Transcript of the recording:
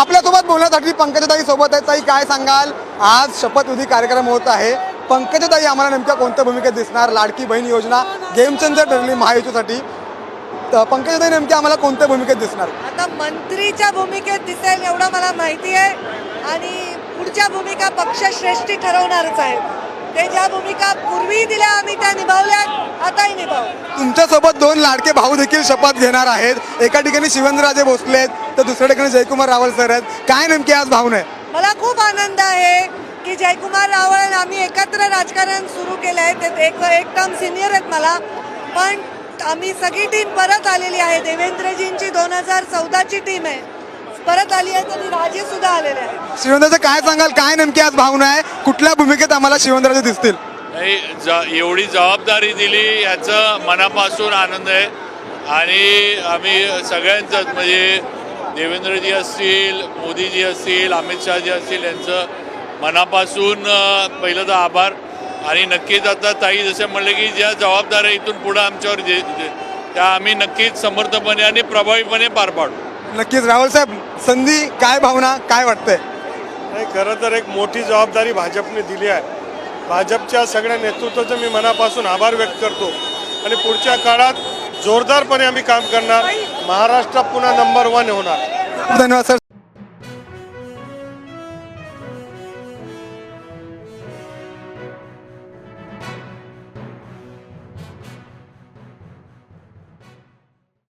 आपल्यासोबत बोलण्यासाठी पंकजाताई सोबत आहे ताई काय सांगाल? आज शपथविधी कार्यक्रम होत आहे. पंकजाताई आम्हाला नेमक्या कोणत्या भूमिकेत दिसणार? लाडकी बहीण योजना गेम चेंजर ठरली महायुतीसाठी. पंकजाताई नेमक्या आम्हाला कोणत्या भूमिकेत दिसणार? आता मंत्रीच्या भूमिकेत दिसेल एवढं मला माहिती आहे. आणि पुढच्या भूमिका पक्षश्रेष्ठी ठरवणारच आहे. ते ज्या भूमिका पूर्वी दिल्या आम्ही त्या निभावल्यात. आताही निभावू. तुमच्यासोबत दोन लाडके भाऊ देखील शपथ घेणार आहेत. एका ठिकाणी शिवेंद्रराजे भोसले आहेत. तर दुसऱ्या ठिकाणी जयकुमार रावल सर आहेत. काय नेमकी आज भावना आहे? मला खूप आनंद आहे की जयकुमार रावळ आणि आम्ही एकत्र राजकारण सुरू केलं आहे. ते एक एक टर्म सिनियर आहेत मला. पण आम्ही सगळी टीम परत आलेली आहे. देवेंद्रजींची दोन हजार चौदाची टीम आहे. परत आली आहे तरी राजे सुद्धा आलेले आहे शिवेंद्रचं काय सांगाल? काय नेमकी आज भावना आहे? कुठल्या भूमिकेत आम्हाला शिवेंद्रराजे दिसतील? नाही ज एवढी जबाबदारी दिली याचं मनापासून आनंद आहे. आणि आम्ही सगळ्यांचंच म्हणजे देवेंद्रजी असतील मोदीजी असतील अमित शहाजी असतील यांचं मनापासून पहिलं तर आभार. आणि नक्कीच आता ताई जसे म्हणले की ज्या जबाबदाऱ्या इथून पुढं आमच्यावर जे जे- त्या आम्ही नक्कीच समर्थपणे आणि प्रभावीपणे पार पाडू. नक्कीच राहुल साहेब संधी काय भावना काय वाटतंय? नाही खरं तर एक मोठी जबाबदारी भाजपने दिली आहे. भाजपच्या सगळ्या नेतृत्वाचं मी मनापासून आभार व्यक्त करतो. आणि पुढच्या काळात जोरदारपणे आम्ही काम करणार. महाराष्ट्र पुन्हा नंबर वन होणार. धन्यवाद सर.